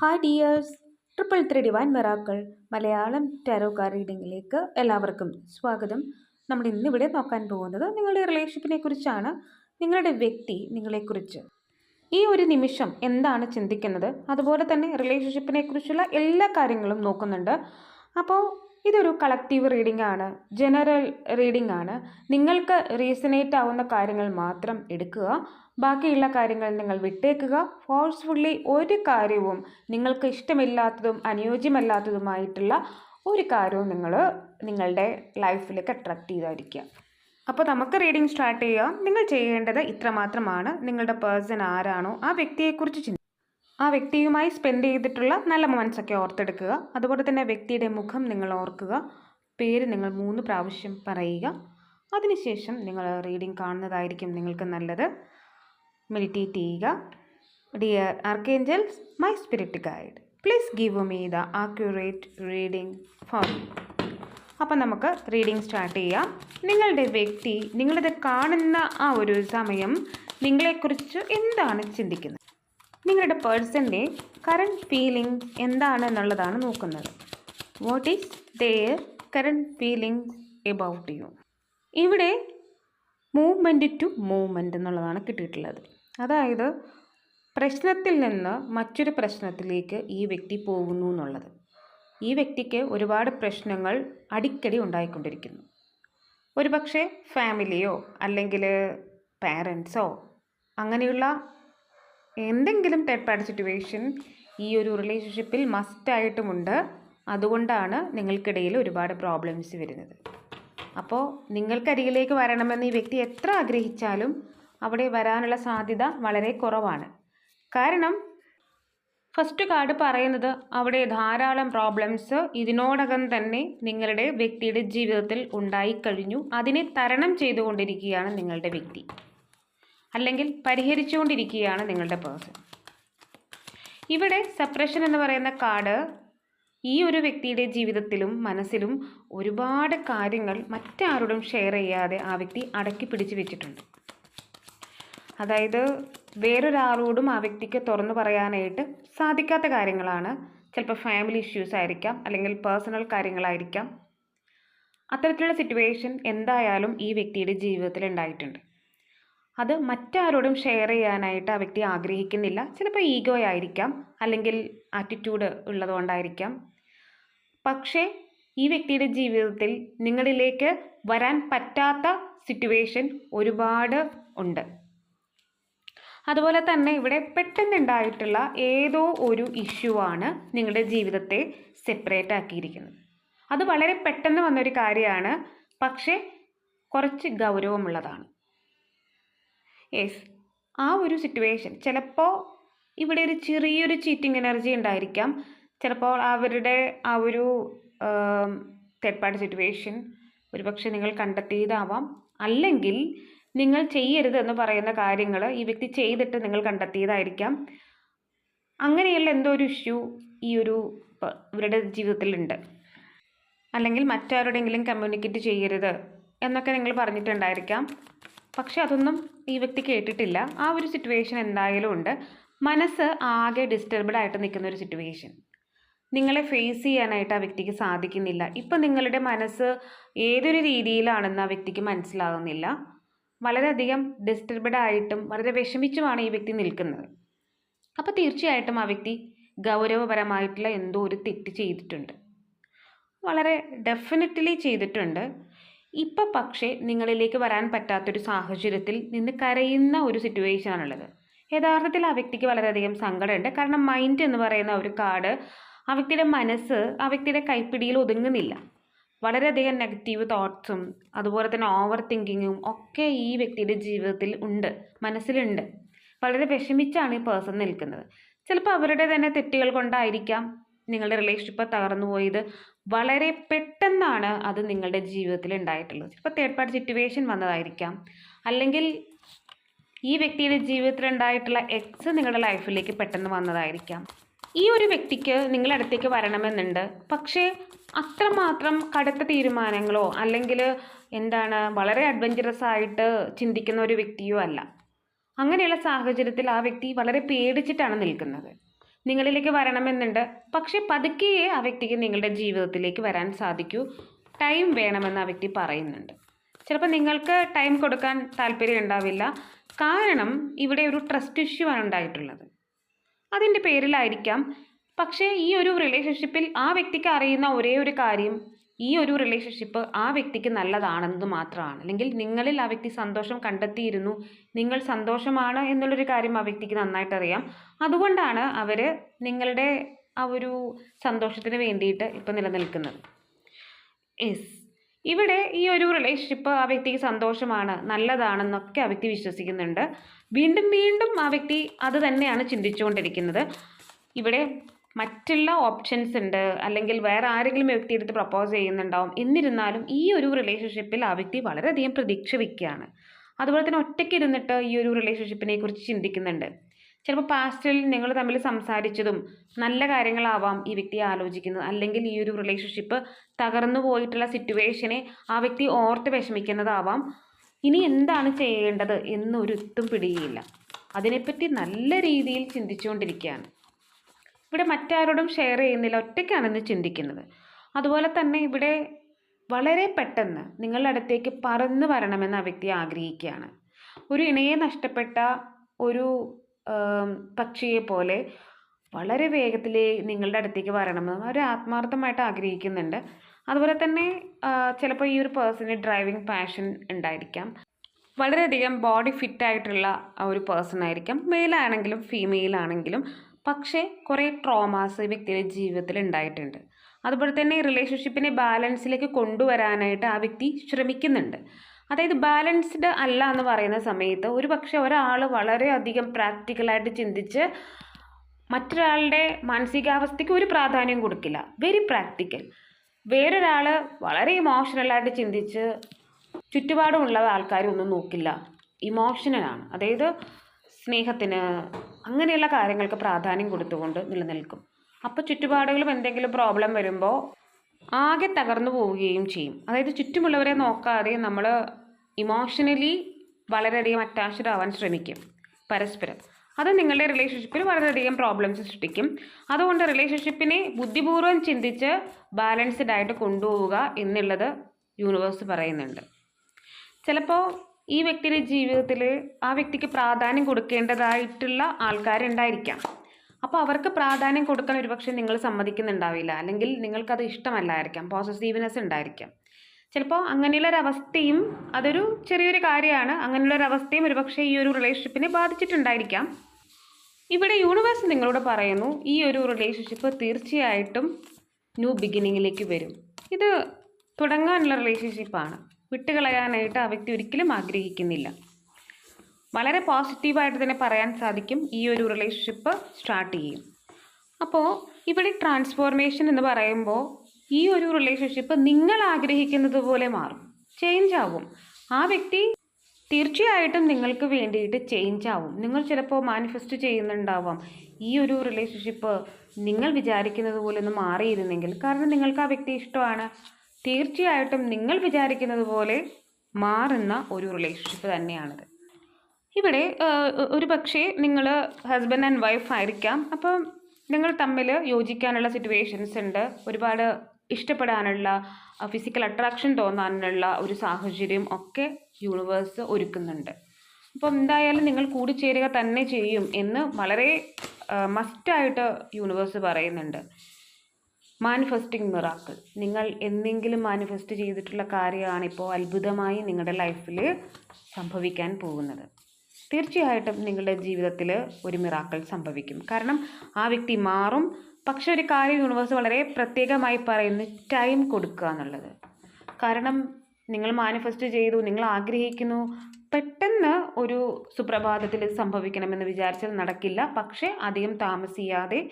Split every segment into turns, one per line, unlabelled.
Hi dears triple three divine miracles Malayalam tarot card റീഡിങ്ങിലേക്ക് എല്ലാവർക്കും സ്വാഗതം. നമ്മൾ ഇന്നിവിടെ നോക്കാൻ പോകുന്നത് നിങ്ങളുടെ റിലേഷൻഷിപ്പിനെ കുറിച്ചാണ്. നിങ്ങളുടെ വ്യക്തി നിങ്ങളെക്കുറിച്ച്. ഈ ഒരു നിമിഷം എന്താണ് ചിന്തിക്കുന്നത്? അതുപോലെ തന്നെ റിലേഷൻഷിപ്പിനെ കുറിച്ചുള്ള എല്ലാ കാര്യങ്ങളും നോക്കുന്നുണ്ട്. അപ്പോൾ ഇതൊരു കളക്റ്റീവ് റീഡിംഗ് ആണ്. ജനറൽ റീഡിംഗ് ആണ്. നിങ്ങൾക്ക് റീസണേറ്റ് ആവുന്ന കാര്യങ്ങൾ മാത്രം എടുക്കുക. ബാക്കിയുള്ള കാര്യങ്ങൾ നിങ്ങൾ വിട്ടേക്കുക. ഫോഴ്സ്ഫുള്ളി ഒരു കാര്യവും നിങ്ങൾക്ക് ഇഷ്ടമില്ലാത്തതും അനുയോജ്യമല്ലാത്തതുമായിട്ടുള്ള ഒരു കാര്യവും നിങ്ങൾ നിങ്ങളുടെ ലൈഫിലേക്ക് അട്രാക്റ്റ് ചെയ്തായിരിക്കുക. അപ്പോൾ നമുക്ക് റീഡിംഗ് സ്റ്റാർട്ട് ചെയ്യാം. നിങ്ങൾ ചെയ്യേണ്ടത് ഇത്രമാത്രമാണ്. നിങ്ങളുടെ പേഴ്സൺ ആരാണോ ആ വ്യക്തിയെക്കുറിച്ച് ചിന്തി ആ വ്യക്തിയുമായി സ്പെൻഡ് ചെയ്തിട്ടുള്ള നല്ല മൊമെൻസൊക്കെ ഓർത്തെടുക്കുക. അതുപോലെ തന്നെ വ്യക്തിയുടെ മുഖം നിങ്ങൾ ഓർക്കുക. പേര് നിങ്ങൾ മൂന്ന് പ്രാവശ്യം പറയുക. അതിനുശേഷം നിങ്ങൾ റീഡിംഗ് കാണുന്നതായിരിക്കും നിങ്ങൾക്ക് നല്ലത്. മെഡിറ്റേറ്റ് ചെയ്യുക. Dear archangels my spirit guide please give me the accurate reading for അപ്പം നമുക്ക് റീഡിംഗ് സ്റ്റാർട്ട് ചെയ്യാം. നിങ്ങളുടെ വ്യക്തി നിങ്ങളിത് കാണുന്ന ആ ഒരു സമയം നിങ്ങളെക്കുറിച്ച് എന്താണ് ചിന്തിക്കുന്നത്? നിങ്ങളുടെ പേഴ്സന്റെ കറണ്ട് ഫീലിംഗ് എന്താണ് എന്നുള്ളതാണ് നോക്കുന്നത്. What is there current feeling about you ഇവിടെ മൂവ്മെന്റ് ടു മൂവ്മെന്റ് എന്നുള്ളതാണ് കിട്ടിയിട്ടുള്ളത്. അതായത് പ്രശ്നത്തിൽ നിന്ന് മറ്റൊരു പ്രശ്നത്തിലേക്ക് ഈ വ്യക്തി പോകുന്നു എന്നുള്ളത്. ഈ വ്യക്തിക്ക് ഒരുപാട് പ്രശ്നങ്ങൾ അടിക്കടി ഉണ്ടായിക്കൊണ്ടിരിക്കുന്നു. ഒരുപക്ഷെ ഫാമിലിയോ അല്ലെങ്കിൽ പാരൻസോ അങ്ങനെയുള്ള എന്തെങ്കിലും തേർഡ് സിറ്റുവേഷൻ ഈ ഒരു റിലേഷൻഷിപ്പിൽ മസ്റ്റായിട്ടുമുണ്ട് അതുകൊണ്ടാണ് നിങ്ങൾക്കിടയിൽ ഒരുപാട് പ്രോബ്ലംസ് വരുന്നത്. അപ്പോൾ നിങ്ങൾക്കരികിലേക്ക് വരണമെന്ന് ഈ വ്യക്തി എത്ര ആഗ്രഹിച്ചാലും അവിടെ വരാനുള്ള സാധ്യത വളരെ കുറവാണ്. കാരണം ഫസ്റ്റ് കാർഡ് പറയുന്നത് അവിടെ ധാരാളം പ്രോബ്ലംസ് ഇതിനോടകം തന്നെ നിങ്ങളുടെ വ്യക്തിയുടെ ജീവിതത്തിൽ ഉണ്ടായിക്കഴിഞ്ഞു. അതിനെ തരണം ചെയ്തുകൊണ്ടിരിക്കുകയാണ് നിങ്ങളുടെ വ്യക്തി. അല്ലെങ്കിൽ പരിഹരിച്ചുകൊണ്ടിരിക്കുകയാണ് നിങ്ങളുടെ പേഴ്സൺ ഇവിടെ സപ്രഷൻ എന്ന് പറയുന്ന കാർഡ് ഈ ഒരു വ്യക്തിയുടെ ജീവിതത്തിലും മനസ്സിലും ഒരുപാട് കാര്യങ്ങൾ മറ്റാരോടും ഷെയർ ചെയ്യാതെ ആ വ്യക്തി അടക്കി പിടിച്ച് വെച്ചിട്ടുണ്ട്. അതായത് വേറൊരാളോടും ആ വ്യക്തിക്ക് തുറന്നു പറയാനായിട്ട് സാധിക്കാത്ത കാര്യങ്ങളാണ്. ചിലപ്പോൾ ഫാമിലി ഇഷ്യൂസ് ആയിരിക്കാം അല്ലെങ്കിൽ പേഴ്സണൽ കാര്യങ്ങളായിരിക്കാം. അത്തരത്തിലുള്ള സിറ്റുവേഷൻ എന്തായാലും ഈ വ്യക്തിയുടെ ജീവിതത്തിൽ ഉണ്ടായിട്ടുണ്ട്. അത് മറ്റാരോടും ഷെയർ ചെയ്യാനായിട്ട് ആ വ്യക്തി ആഗ്രഹിക്കുന്നില്ല. ചിലപ്പോൾ ഈഗോ ആയിരിക്കാം അല്ലെങ്കിൽ ആറ്റിറ്റ്യൂഡ് ഉള്ളതുകൊണ്ടായിരിക്കാം. പക്ഷേ ഈ വ്യക്തിയുടെ ജീവിതത്തിൽ നിങ്ങളിലേക്ക് വരാൻ പറ്റാത്ത സിറ്റുവേഷൻ ഒരുപാട് ഉണ്ട്. അതുപോലെ തന്നെ ഇവിടെ പെട്ടെന്നുണ്ടായിട്ടുള്ള ഏതോ ഒരു ഇഷ്യൂ ആണ് നിങ്ങളുടെ ജീവിതത്തെ സെപ്പറേറ്റ് ആക്കിയിരിക്കുന്നത്. അത് വളരെ പെട്ടെന്ന് വന്നൊരു കാര്യമാണ്. പക്ഷേ കുറച്ച് ഗൗരവമുള്ളതാണ്. യെസ് ആ ഒരു സിറ്റുവേഷൻ ചിലപ്പോൾ ഇവിടെ ഒരു ചെറിയൊരു ചീറ്റിംഗ് എനർജി ഉണ്ടായിരിക്കാം. ചിലപ്പോൾ അവരുടെ ആ ഒരു തേർഡ് പാർട്ടി സിറ്റുവേഷൻ ഒരുപക്ഷെ നിങ്ങൾ കണ്ടെത്തിയതാവാം. അല്ലെങ്കിൽ നിങ്ങൾ ചെയ്യരുത് എന്ന് പറയുന്ന കാര്യങ്ങൾ ഈ വ്യക്തി ചെയ്തിട്ട് നിങ്ങൾ കണ്ടെത്തിയതായിരിക്കാം. അങ്ങനെയുള്ള എന്തോ ഒരു ഇഷ്യൂ ഈ ഒരു ഇവരുടെ ജീവിതത്തിലുണ്ട്. അല്ലെങ്കിൽ മറ്റാരോടെങ്കിലും കമ്മ്യൂണിക്കേറ്റ് ചെയ്യരുത് എന്നൊക്കെ നിങ്ങൾ പറഞ്ഞിട്ടുണ്ടായിരിക്കാം. പക്ഷെ അതൊന്നും ഈ വ്യക്തി കേട്ടിട്ടില്ല. ആ ഒരു സിറ്റുവേഷൻ എന്തായാലും ഉണ്ട്. മനസ്സ് ആകെ ഡിസ്റ്റർബ്ഡ് ആയിട്ട് നിൽക്കുന്ന ഒരു സിറ്റുവേഷൻ നിങ്ങളെ ഫേസ് ചെയ്യാനായിട്ട് ആ വ്യക്തിക്ക് സാധിക്കുന്നില്ല. ഇപ്പം നിങ്ങളുടെ മനസ്സ് ഏതൊരു രീതിയിലാണെന്ന് ആ വ്യക്തിക്ക് മനസ്സിലാകുന്നില്ല. വളരെയധികം ഡിസ്റ്റർബ്ഡ് ആയിട്ടും വളരെ വിഷമിച്ചുമാണ് ഈ വ്യക്തി നിൽക്കുന്നത്. അപ്പോൾ തീർച്ചയായിട്ടും ആ വ്യക്തി ഗൗരവപരമായിട്ടുള്ള എന്തോ ഒരു തെറ്റ് ചെയ്തിട്ടുണ്ട്. വളരെ ഡെഫിനറ്റ്ലി ചെയ്തിട്ടുണ്ട്. ഇപ്പം പക്ഷേ നിങ്ങളിലേക്ക് വരാൻ പറ്റാത്തൊരു സാഹചര്യത്തിൽ നിന്ന് കരയുന്ന ഒരു സിറ്റുവേഷൻ സിറ്റുവേഷനാണുള്ളത് യഥാർത്ഥത്തിൽ ആ വ്യക്തിക്ക് വളരെയധികം സങ്കടമുണ്ട്. കാരണം മൈൻഡ് എന്ന് പറയുന്ന ഒരു കാർഡ് ആ വ്യക്തിയുടെ മനസ്സ് ആ വ്യക്തിയുടെ കൈപ്പിടിയിൽ ഒതുങ്ങുന്നില്ല. വളരെയധികം നെഗറ്റീവ് തോട്ട്സും അതുപോലെ തന്നെ ഓവർ തിങ്കിങ്ങും ഒക്കെ ഈ വ്യക്തിയുടെ ജീവിതത്തിൽ ഉണ്ട് മനസ്സിലുണ്ട്. വളരെ വിഷമിച്ചാണ് ഈ പേഴ്സൺ നിൽക്കുന്നത്. ചിലപ്പോൾ അവരുടെ തന്നെ തെറ്റുകൾ കൊണ്ടായിരിക്കാം. നിങ്ങളുടെ റിലേഷൻഷിപ്പ് തകർന്നു പോയത് വളരെ പെട്ടെന്നാണ് അത് നിങ്ങളുടെ ജീവിതത്തിൽ ഉണ്ടായിട്ടുള്ളത്. ചിലപ്പോൾ തേർഡ് പാർട്ടി സിറ്റുവേഷൻ വന്നതായിരിക്കാം. അല്ലെങ്കിൽ ഈ വ്യക്തിയുടെ ജീവിതത്തിൽ ഉണ്ടായിട്ടുള്ള എക്സ് നിങ്ങളുടെ ലൈഫിലേക്ക് പെട്ടെന്ന് വന്നതായിരിക്കാം. ഈ ഒരു വ്യക്തിക്ക് നിങ്ങളുടെ അടുത്തേക്ക് വരണമെന്നുണ്ട്. പക്ഷേ അത്രമാത്രം കടുത്ത തീരുമാനങ്ങളോ അല്ലെങ്കിൽ എന്താണ് വളരെ അഡ്വഞ്ചറസ് ആയിട്ട് ചിന്തിക്കുന്ന ഒരു വ്യക്തിയോ അല്ല. അങ്ങനെയുള്ള സാഹചര്യത്തിൽ ആ വ്യക്തി വളരെ പേടിച്ചിട്ടാണ് നിൽക്കുന്നത്. നിങ്ങളിലേക്ക് വരണമെന്നുണ്ട്. പക്ഷേ പതുക്കെയേ ആ വ്യക്തിക്ക് നിങ്ങളുടെ ജീവിതത്തിലേക്ക് വരാൻ സാധിക്കൂ. ടൈം വേണമെന്ന് ആ വ്യക്തി പറയുന്നുണ്ട്. ചിലപ്പോൾ നിങ്ങൾക്ക് ടൈം കൊടുക്കാൻ താല്പര്യം ഉണ്ടാവില്ല. കാരണം ഇവിടെ ഒരു ട്രസ്റ്റ് ഇഷ്യൂ ആണ് ഉണ്ടായിട്ടുള്ളത്. അതിന്റെ പേരിലായിരിക്കാം. പക്ഷേ ഈ ഒരു റിലേഷൻഷിപ്പിൽ ആ വ്യക്തിക്ക് അറിയുന്ന ഒരേ ഒരു കാര്യം ഈ ഒരു റിലേഷൻഷിപ്പ് ആ വ്യക്തിക്ക് നല്ലതാണെന്നത് മാത്രമാണ്. അല്ലെങ്കിൽ നിങ്ങളിൽ ആ വ്യക്തി സന്തോഷം കണ്ടെത്തിയിരുന്നു നിങ്ങൾ സന്തോഷമാണ് എന്നുള്ളൊരു കാര്യം ആ വ്യക്തിക്ക് നന്നായിട്ട് അറിയാം. അതുകൊണ്ടാണ് അവർ നിങ്ങളുടെ ആ ഒരു സന്തോഷത്തിന് വേണ്ടിയിട്ട് ഇപ്പം നിലനിൽക്കുന്നത്. യെസ് ഇവിടെ ഈ ഒരു റിലേഷൻഷിപ്പ് ആ വ്യക്തിക്ക് സന്തോഷമാണ് നല്ലതാണെന്നൊക്കെ ആ വ്യക്തി വിശ്വസിക്കുന്നുണ്ട്. വീണ്ടും വീണ്ടും ആ വ്യക്തി അത് തന്നെയാണ് ചിന്തിച്ചുകൊണ്ടിരിക്കുന്നത്. ഇവിടെ മറ്റുള്ള ഓപ്ഷൻസ് ഉണ്ട് അല്ലെങ്കിൽ വേറെ ആരെങ്കിലും വ്യക്തി എടുത്ത് പ്രപ്പോസ് ചെയ്യുന്നുണ്ടാവും. എന്നിരുന്നാലും ഈ ഒരു റിലേഷൻഷിപ്പിൽ ആ വ്യക്തി വളരെയധികം പ്രതീക്ഷ വയ്ക്കുകയാണ് അതുപോലെ തന്നെ ഒറ്റയ്ക്ക് ഇരുന്നിട്ട് ഈ ഒരു റിലേഷൻഷിപ്പിനെ കുറിച്ച് ചിന്തിക്കുന്നുണ്ട്. ചിലപ്പോൾ പാസ്റ്റിൽ നിങ്ങൾ തമ്മിൽ സംസാരിച്ചതും നല്ല കാര്യങ്ങളാവാം ഈ വ്യക്തി ആലോചിക്കുന്നത്. അല്ലെങ്കിൽ ഈ ഒരു റിലേഷൻഷിപ്പ് തകർന്നു പോയിട്ടുള്ള സിറ്റുവേഷനെ ആ വ്യക്തി ഓർത്ത് വിഷമിക്കുന്നതാവാം. ഇനി എന്താണ് ചെയ്യേണ്ടത് എന്നൊരുത്തും പിടിയില്ല. അതിനെപ്പറ്റി നല്ല രീതിയിൽ ചിന്തിച്ചുകൊണ്ടിരിക്കുകയാണ്. ഇവിടെ മറ്റാരോടും ഷെയർ ചെയ്യുന്നില്ല. ഒറ്റയ്ക്കാണെന്ന് ചിന്തിക്കുന്നത്. അതുപോലെ തന്നെ ഇവിടെ വളരെ പെട്ടെന്ന് നിങ്ങളുടെ അടുത്തേക്ക് പറന്ന് വരണമെന്ന് ആ വ്യക്തി ആഗ്രഹിക്കുകയാണ്. ഒരു ഇണയെ നഷ്ടപ്പെട്ട ഒരു പക്ഷിയെ പോലെ വളരെ വേഗത്തിൽ നിങ്ങളുടെ അടുത്തേക്ക് വരണമെന്ന് അവർ ആത്മാർത്ഥമായിട്ട് ആഗ്രഹിക്കുന്നുണ്ട്. അതുപോലെ തന്നെ ചിലപ്പോൾ ഈ ഒരു പേഴ്സണിന് ഡ്രൈവിംഗ് പാഷൻ ഉണ്ടായിരിക്കാം. വളരെയധികം ബോഡി ഫിറ്റായിട്ടുള്ള ഒരു പേഴ്സൺ ആയിരിക്കാം. മെയിൽ ആണെങ്കിലും ഫീമെയിൽ ആണെങ്കിലും പക്ഷേ കുറേ ട്രോമാസ് ഈ വ്യക്തിയുടെ ജീവിതത്തിൽ ഉണ്ടായിട്ടുണ്ട്. അതുപോലെ തന്നെ റിലേഷൻഷിപ്പിനെ ബാലൻസിലേക്ക് കൊണ്ടുവരാനായിട്ട് ആ വ്യക്തി ശ്രമിക്കുന്നുണ്ട്. അതായത് ബാലൻസ്ഡ് അല്ല എന്ന് പറയുന്ന സമയത്ത് ഒരു പക്ഷേ ഒരാൾ വളരെയധികം പ്രാക്ടിക്കലായിട്ട് ചിന്തിച്ച് മറ്റൊരാളുടെ മാനസികാവസ്ഥയ്ക്ക് ഒരു പ്രാധാന്യം കൊടുക്കില്ല. വെരി പ്രാക്ടിക്കൽ വേറൊരാൾ വളരെ ഇമോഷണലായിട്ട് ചിന്തിച്ച് ചുറ്റുപാടുമുള്ള ആൾക്കാരൊന്നും നോക്കില്ല. ഇമോഷണലാണ് അതായത് സ്നേഹത്തിന് അങ്ങനെയുള്ള കാര്യങ്ങൾക്ക് പ്രാധാന്യം കൊടുത്തുകൊണ്ട് നിലനിൽക്കും. അപ്പോൾ ചുറ്റുപാടുകളും എന്തെങ്കിലും പ്രോബ്ലം വരുമ്പോൾ ആകെ തകർന്നു പോവുകയും ചെയ്യും. അതായത് ചുറ്റുമുള്ളവരെ നോക്കാതെ നമ്മൾ ഇമോഷണലി വളരെയധികം അറ്റാച്ച്ഡ് ആവാൻ ശ്രമിക്കും പരസ്പരം. അത് നിങ്ങളുടെ റിലേഷൻഷിപ്പിൽ വളരെയധികം പ്രോബ്ലംസ് സൃഷ്ടിക്കും. അതുകൊണ്ട് റിലേഷൻഷിപ്പിനെ ബുദ്ധിപൂർവം ചിന്തിച്ച് ബാലൻസ്ഡ് ആയിട്ട് കൊണ്ടുപോവുക എന്നുള്ളത് യൂണിവേഴ്സ് പറയുന്നുണ്ട്. ചിലപ്പോൾ ഈ വ്യക്തിയുടെ ജീവിതത്തിൽ ആ വ്യക്തിക്ക് പ്രാധാന്യം കൊടുക്കേണ്ടതായിട്ടുള്ള ആൾക്കാരുണ്ടായിരിക്കാം. അപ്പോൾ അവർക്ക് പ്രാധാന്യം കൊടുക്കാൻ ഒരുപക്ഷെ നിങ്ങൾ സമ്മതിക്കുന്നുണ്ടാവില്ല. അല്ലെങ്കിൽ നിങ്ങൾക്കത് ഇഷ്ടമല്ലായിരിക്കാം. പോസസീവ്നെസ് ഉണ്ടായിരിക്കാം. ചിലപ്പോൾ അങ്ങനെയുള്ളൊരവസ്ഥയും അതൊരു ചെറിയൊരു കാര്യമാണ്. അങ്ങനെയുള്ളൊരവസ്ഥയും ഒരുപക്ഷെ ഈ ഒരു റിലേഷൻഷിപ്പിനെ ബാധിച്ചിട്ടുണ്ടായിരിക്കാം. ഇവിടെ യൂണിവേഴ്സ് നിങ്ങളോട് പറയുന്നു ഈ ഒരു റിലേഷൻഷിപ്പ് തീർച്ചയായിട്ടും ന്യൂ ബിഗിനിങ്ങിലേക്ക് വരും. ഇത് തുടങ്ങാനുള്ള റിലേഷൻഷിപ്പാണ് വിട്ടുകളയാനായിട്ട് ആ വ്യക്തി ഒരിക്കലും ആഗ്രഹിക്കുന്നില്ല. വളരെ പോസിറ്റീവായിട്ട് തന്നെ പറയാൻ സാധിക്കും ഈ ഒരു റിലേഷൻഷിപ്പ് സ്റ്റാർട്ട് ചെയ്യും. അപ്പോൾ ഇവിടെ ട്രാൻസ്ഫോർമേഷൻ എന്ന് പറയുമ്പോൾ ഈ ഒരു റിലേഷൻഷിപ്പ് നിങ്ങൾ ആഗ്രഹിക്കുന്നത് പോലെ മാറും ചേഞ്ച് ആവും. ആ വ്യക്തി തീർച്ചയായിട്ടും നിങ്ങൾക്ക് വേണ്ടിയിട്ട് ചേഞ്ച് ആവും. നിങ്ങൾ ചിലപ്പോൾ മാനിഫെസ്റ്റ് ചെയ്യുന്നുണ്ടാവാം. ഈ ഒരു റിലേഷൻഷിപ്പ് നിങ്ങൾ വിചാരിക്കുന്നത് പോലെ ഒന്ന് മാറിയിരുന്നെങ്കിൽ. കാരണം നിങ്ങൾക്ക് ആ വ്യക്തി ഇഷ്ടമാണ്. തീർച്ചയായിട്ടും നിങ്ങൾ വിചാരിക്കുന്നത് പോലെ മാറുന്ന ഒരു റിലേഷൻഷിപ്പ് തന്നെയാണിത്. ഇവിടെ ഒരു പക്ഷേ നിങ്ങൾ ഹസ്ബൻഡ് ആൻഡ് വൈഫ് ആയിരിക്കാം. അപ്പം നിങ്ങൾ തമ്മിൽ യോജിക്കാനുള്ള സിറ്റുവേഷൻസ് ഉണ്ട്. ഒരുപാട് ഇഷ്ടപ്പെടാനുള്ള ഫിസിക്കൽ അട്രാക്ഷൻ തോന്നാനുള്ള ഒരു സാഹചര്യം ഒക്കെ യൂണിവേഴ്സ് ഒരുക്കുന്നുണ്ട്. അപ്പോൾ എന്തായാലും നിങ്ങൾ കൂടിച്ചേരുക തന്നെ ചെയ്യും എന്ന് വളരെ മസ്റ്റായിട്ട് യൂണിവേഴ്സ് പറയുന്നുണ്ട്. മാനിഫെസ്റ്റിംഗ് മിറാക്കിൾ നിങ്ങൾ എന്തെങ്കിലും മാനിഫെസ്റ്റ് ചെയ്തിട്ടുള്ള കാര്യമാണ് ഇപ്പോൾ അത്ഭുതമായി നിങ്ങളുടെ ലൈഫിൽ സംഭവിക്കാൻ പോകുന്നത്. തീർച്ചയായിട്ടും നിങ്ങളുടെ ജീവിതത്തിൽ ഒരു മിറാക്കിൾ സംഭവിക്കും. കാരണം ആ വ്യക്തി മാറും. പക്ഷെ ഒരു കാര്യം യൂണിവേഴ്സ് വളരെ പ്രത്യേകമായി പറയുന്നു ടൈം കൊടുക്കുക എന്നുള്ളത്. കാരണം നിങ്ങൾ മാനിഫെസ്റ്റ് ചെയ്തു നിങ്ങൾ ആഗ്രഹിക്കുന്നു പെട്ടെന്ന് ഒരു സുപ്രഭാതത്തിൽ സംഭവിക്കണമെന്ന് വിചാരിച്ചാൽ നടക്കില്ല. പക്ഷേ അധികം താമസിയാതെ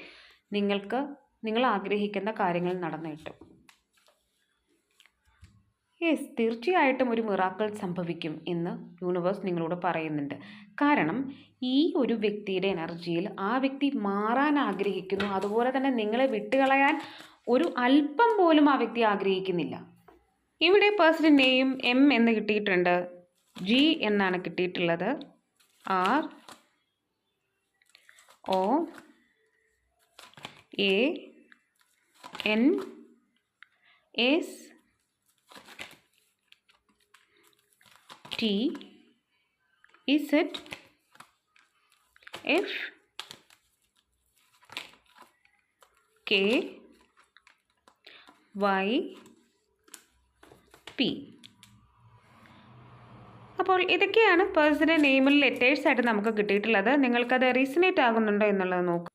നിങ്ങൾക്ക് നിങ്ങൾ ആഗ്രഹിക്കുന്ന കാര്യങ്ങൾ നടന്നു കിട്ടും. യെസ് തീർച്ചയായിട്ടും ഒരു മിറാക്കൾ സംഭവിക്കും എന്ന് യൂണിവേഴ്സ് നിങ്ങളോട് പറയുന്നുണ്ട്. കാരണം ഈ ഒരു വ്യക്തിയുടെ എനർജിയിൽ ആ വ്യക്തി മാറാൻ ആഗ്രഹിക്കുന്നു. അതുപോലെ തന്നെ നിങ്ങളെ വിട്ടുകളയാൻ ഒരു അല്പം പോലും ആ വ്യക്തി ആഗ്രഹിക്കുന്നില്ല. ഇവിടെ പേഴ്സണൽ നെയിം എം എന്ന് കിട്ടിയിട്ടുണ്ട്. ജി എന്നാണ് കിട്ടിയിട്ടുള്ളത്. R O A N t is it f k y p. അപ്പോൾ ഇതൊക്കെയാണ് പേഴ്സണൽ നെയിമിൽ ലെറ്റേഴ്സ് ആയിട്ട് നമുക്ക് കിട്ടിയിട്ടുള്ളത്. നിങ്ങൾക്കത് റീസണേറ്റ് ആകുന്നുണ്ടോ എന്നുള്ളത് നോക്കുക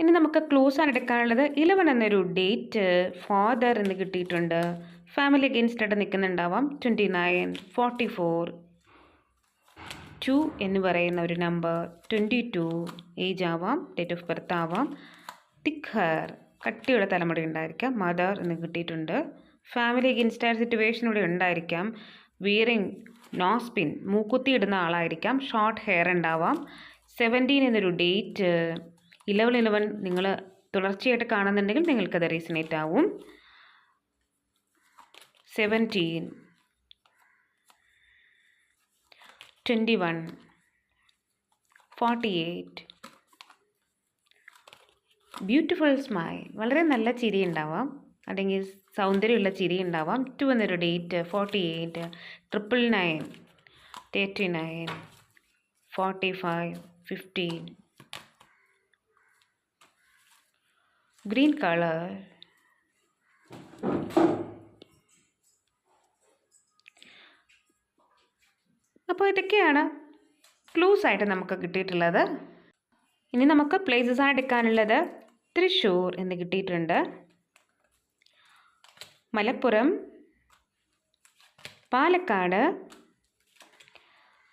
ഇനി നമുക്ക് ക്ലോസ് ആണ് എടുക്കാനുള്ളത്. ഇലവൻ എന്നൊരു ഡേറ്റ് ഫാദർ എന്ന് കിട്ടിയിട്ടുണ്ട്. ഫാമിലി അഗെയിൻസ്റ്റ് ആയിട്ട് നിൽക്കുന്നുണ്ടാവാം twenty nine forty four two എന്ന് പറയുന്ന ഒരു നമ്പർ ട്വന്റി ടു ഏജ് ആവാം. ഡേറ്റ് ഓഫ് ബർത്ത് ആവാം. തിക്ക് ഹെയർ കട്ടിയുള്ള തലമുടി ഉണ്ടായിരിക്കാം. മദർ എന്ന് കിട്ടിയിട്ടുണ്ട്. ഫാമിലി അഗെയിൻസ്റ്റ് ആയ സിറ്റുവേഷൻ ഇവിടെ ഉണ്ടായിരിക്കാം. വിയറിങ് നോസ്പിൻ മൂക്കുത്തി ഇടുന്ന ആളായിരിക്കാം. ഷോർട്ട് ഹെയർ ഉണ്ടാവാം. സെവന്റീൻ എന്നൊരു ഡേറ്റ് ഇലവൻ ഇലവൻ നിങ്ങൾ തുടർച്ചയായിട്ട് കാണുന്നുണ്ടെങ്കിൽ നിങ്ങൾക്കത് റീസണേറ്റ് ആവും. Seventeen twenty one forty eight beautiful smile വളരെ നല്ല ചിരി ഉണ്ടാവാം. അല്ലെങ്കിൽ സൗന്ദര്യമുള്ള ചിരി ഉണ്ടാവാം. ടു എന്നൊരു date forty eight triple nine thirty nine forty five fifteen green color. അപ്പോൾ ഇതൊക്കെയാണ് ക്ലൂസ് ആയിട്ട് നമുക്ക് കിട്ടിയിട്ടുള്ളത്. ഇനി നമുക്ക് പ്ലേസസ് ആണ് എടുക്കാനുള്ളത് തൃശ്ശൂർ എന്ന് കിട്ടിയിട്ടുണ്ട്. Malappuram Palakkad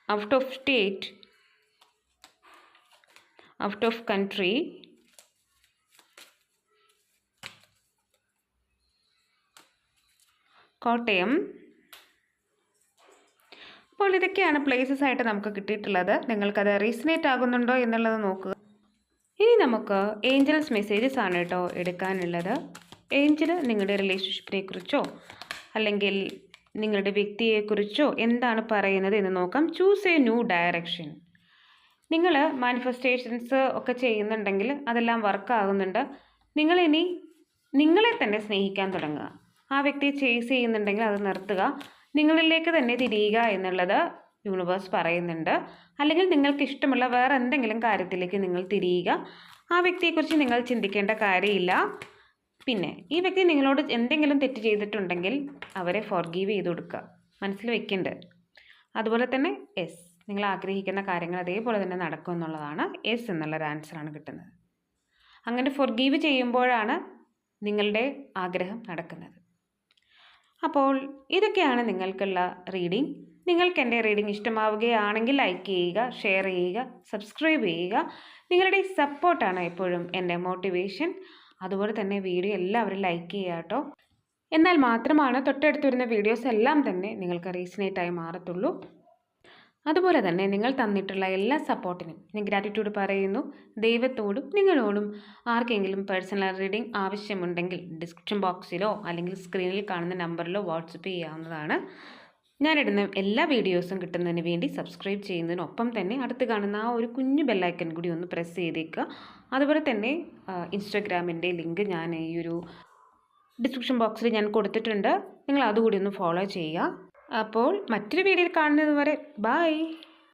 out of state out of country Kottayam. അപ്പോൾ ഇതൊക്കെയാണ് പ്ലേസസ് ആയിട്ട് നമുക്ക് കിട്ടിയിട്ടുള്ളത്. നിങ്ങൾക്കത് റീസണേറ്റ് ആകുന്നുണ്ടോ എന്നുള്ളത് നോക്കുക. ഇനി നമുക്ക് ഏഞ്ചൽസ് മെസ്സേജസ് ആണ് കേട്ടോ എടുക്കാനുള്ളത്. ഏഞ്ചൽ നിങ്ങളുടെ റിലേഷൻഷിപ്പിനെ കുറിച്ചോ അല്ലെങ്കിൽ നിങ്ങളുടെ വ്യക്തിയെക്കുറിച്ചോ എന്താണ് പറയുന്നത് എന്ന് നോക്കാം. ചൂസ് എ ന്യൂ ഡയറക്ഷൻ നിങ്ങൾ മാനിഫെസ്റ്റേഷൻസ് ഒക്കെ ചെയ്യുന്നുണ്ടെങ്കിൽ അതെല്ലാം വർക്ക് ആകുന്നുണ്ട്. നിങ്ങളിനി നിങ്ങളെ തന്നെ സ്നേഹിക്കാൻ തുടങ്ങുക. ആ വ്യക്തിയെ ചേസ് ചെയ്യുന്നുണ്ടെങ്കിൽ അത് നിർത്തുക. നിങ്ങളിലേക്ക് തന്നെ തിരിയുക എന്നുള്ളത് യൂണിവേഴ്സ് പറയുന്നുണ്ട്. അല്ലെങ്കിൽ നിങ്ങൾക്ക് ഇഷ്ടമുള്ള വേറെ എന്തെങ്കിലും കാര്യത്തിലേക്ക് നിങ്ങൾ തിരിയുക. ആ വ്യക്തിയെക്കുറിച്ച് നിങ്ങൾ ചിന്തിക്കേണ്ട കാര്യമില്ല. പിന്നെ ഈ വ്യക്തി നിങ്ങളോട് എന്തെങ്കിലും തെറ്റ് ചെയ്തിട്ടുണ്ടെങ്കിൽ അവരെ ഫോർഗീവ് ചെയ്ത് കൊടുക്കുക. മനസ്സിൽ വെക്കുന്നുണ്ട് അതുപോലെ തന്നെ എസ് നിങ്ങൾ ആഗ്രഹിക്കുന്ന കാര്യങ്ങൾ അതേപോലെ തന്നെ നടക്കും എന്നുള്ളതാണ് എസ് എന്നുള്ളൊരു ആൻസറാണ് കിട്ടുന്നത്. അങ്ങനെ ഫോർഗീവ് ചെയ്യുമ്പോഴാണ് നിങ്ങളുടെ ആഗ്രഹം നടക്കുന്നത്. അപ്പോൾ ഇതൊക്കെയാണ് നിങ്ങൾക്കുള്ള റീഡിംഗ്. നിങ്ങൾക്ക് എന്റെ റീഡിംഗ് ഇഷ്ടമാവുകയാണെങ്കിൽ ലൈക്ക് ചെയ്യുക ഷെയർ ചെയ്യുക സബ്സ്ക്രൈബ് ചെയ്യുക. നിങ്ങളുടെ സപ്പോർട്ടാണ് എപ്പോഴും എന്റെ മോട്ടിവേഷൻ. അതുപോലെ തന്നെ വീഡിയോ എല്ലാവരും ലൈക്ക് ചെയ്യുക കേട്ടോ. എന്നാൽ മാത്രമാണ് തൊട്ടടുത്ത് വരുന്ന വീഡിയോസ് എല്ലാം തന്നെ നിങ്ങൾക്ക് റീസണേറ്റായി മാറത്തുള്ളൂ. അതുപോലെ തന്നെ നിങ്ങൾ തന്നിട്ടുള്ള എല്ലാ സപ്പോർട്ടിനും ഞാൻ ഗ്രാറ്റിറ്റ്യൂഡ് പറയുന്നു. ദൈവത്തോടും നിങ്ങളോടും ആർക്കെങ്കിലും പേഴ്സണൽ റീഡിംഗ് ആവശ്യമുണ്ടെങ്കിൽ ഡിസ്ക്രിപ്ഷൻ ബോക്സിലോ അല്ലെങ്കിൽ സ്ക്രീനിൽ കാണുന്ന നമ്പറിലോ വാട്സപ്പ് ചെയ്യാവുന്നതാണ്. ഞാനിടുന്ന എല്ലാ വീഡിയോസും കിട്ടുന്നതിന് വേണ്ടി സബ്സ്ക്രൈബ് ചെയ്യുന്നതിനൊപ്പം തന്നെ അടുത്ത് കാണുന്ന ആ ഒരു കുഞ്ഞു ബെല്ലൈക്കൻ കൂടി ഒന്ന് പ്രസ് ചെയ്തേക്കുക. അതുപോലെ തന്നെ ഇൻസ്റ്റാഗ്രാമിന്റെ ലിങ്ക് ഞാൻ ഈ ഒരു ഡിസ്ക്രിപ്ഷൻ ബോക്സിൽ ഞാൻ കൊടുത്തിട്ടുണ്ട്. നിങ്ങൾ അതുകൂടി ഒന്ന് ഫോളോ ചെയ്യുക. അപ്പോൾ മറ്റൊരു വീഡിയോയിൽ കാണുന്നത് വരെ ബായ്